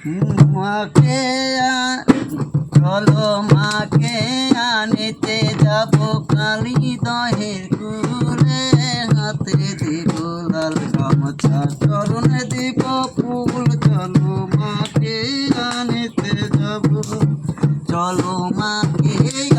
মাকে চলো মাকে আনিতে যাব কালী দহের কুলে। হাতে দিব লাল গামছা, চরণে দিব ফুল। চলো মাকে আনিতে যাব চলো মাকে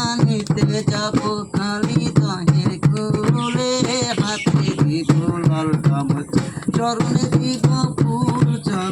আনিতে যাব কালী দহের কুলে। হাতে দিব লাল গামছা, চরণে দিব ফুল, চলো